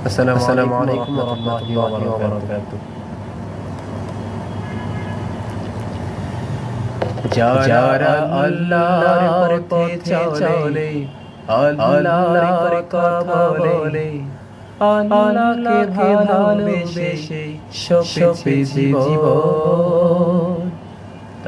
আসসালামু আলাইকুম রাহমাতুল্লাহি ওয়া বারাকাতুহু যারা আল্লাহর পথে চলে আল্লাহর কথা বলে আল্লাহকে ভালোবেসে সপেছে জীবন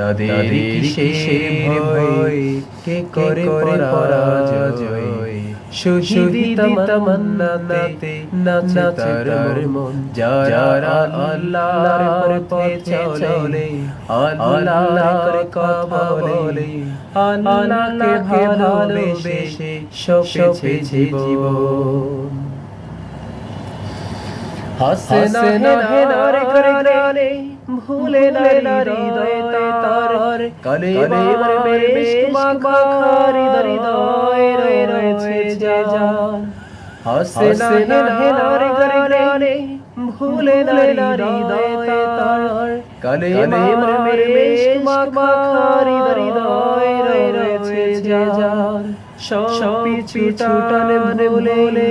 তাদের শেষের ভয় কে করে পরাজয়? শহীদ তামান্নাতে নাচে তার মন। যারা আল্লাহর পথে চলে আল্লাহর কথা বলে আল্লাহকে ভালোবেসে সপেছে জীবন। হাসে না হে নারে করে ভুলে না হৃদয় তার কালে মার বেশ মাখার হৃদয় রয়েছে জান হাসে না হে নারে করে ভুলে না হৃদয় তার। কালে মার বেশ মাখার হৃদয় রয়েছে জান সব ছুটালে ভুলে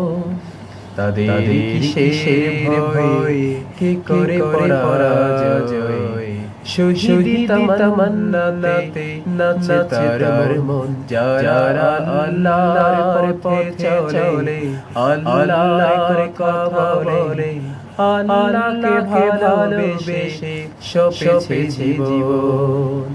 তাদের শেষের ভয়, কি করে পরাজয়? শহীদ তামান্নাতে নাচে তার মন, যারা আল্লাহর পথে জীবন।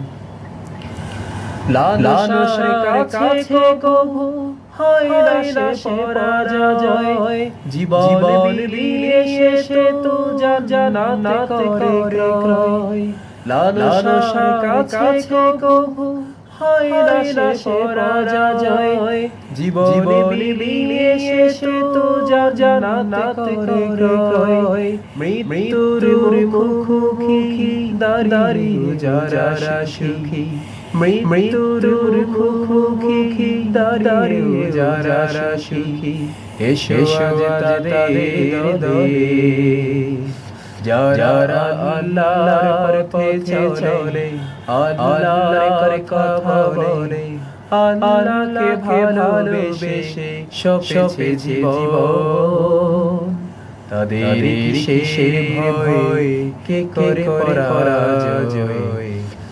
হয় না সে পরাজয়। জীবন বিলিয়ে শেষে তো জানাতে করে ক্রয়। লালসার কাছে কবু হয় না সে পরাজয়। জীবন বিলিয়ে শেষে তো জানাতে করে মৃত্যুর মুখোমুখি দাঁড়িয়ে যারা সুখী। মৃত্যুর মুখোমুখি দাঁড়িয়ে যারা সুখী। এসো তাদের দলে। যারা আল্লাহর পথে চলে। আল্লাহর কথা বলে। আল্লাহকে ভালোবেসে সপে জীবন। তাদের শেষে ভয় কে করে পরাজয়?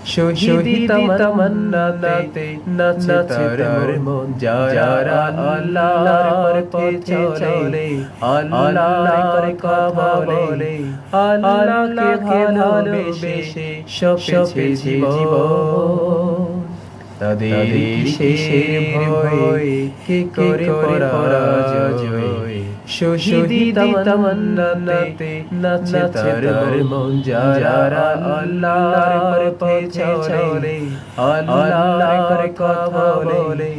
শহীদ তামান্নাতে নাচে তার মন যারা আল্লাহর পথে চলে আল্লাহর কথা বলে আল্লাহকে ভালোবেসে সপেছে জীবন তাদের শেষের ভয় কে করে শহীদ তামান্নাতে নাচে তার মন যারা আল্লাহর পথে চলে আল্লাহর কথা বলে